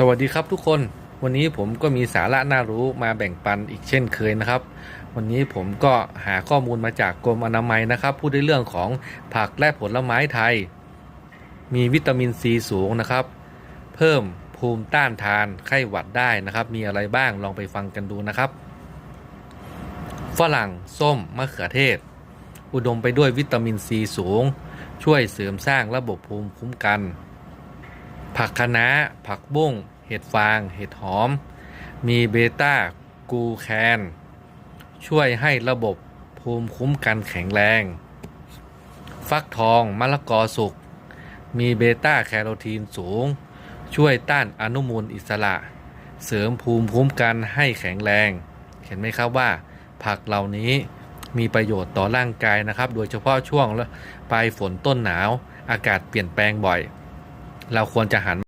สวัสดีครับทุกคนวันนี้ผมก็มีสาระน่ารู้มาแบ่งปันอีกเช่นเคยนะครับ วันนี้ผมก็หาข้อมูลมาจากกรมอนามัยนะครับ พูดในเรื่องของผักและผลไม้ไทย มีวิตามินซีสูงนะครับ เพิ่มภูมิต้านทานไข้หวัดได้นะครับ มีอะไรบ้างลองไปฟังกันดูนะครับ ฝรั่งส้มมะเขือเทศ อุดมไปด้วยวิตามินซีสูง ช่วยเสริมสร้างระบบภูมิคุ้มกัน ผักคะน้า ผักบุ้ง เห็ดฟาง เห็ดหอม มีเบต้ากูแคน ช่วยให้ระบบภูมิคุ้มกันแข็งแรง ฟักทองมะละกอสุก มีเบต้าแคโรทีนสูง ช่วยต้านอนุมูลอิสระ เสริมภูมิคุ้มกันให้แข็งแรง เห็นไหมครับว่า ผักเหล่านี้มีประโยชน์ต่อร่างกายนะครับ โดยเฉพาะช่วงปลายฝนต้นหนาว อากาศเปลี่ยนแปลงบ่อย เราควรจะหัน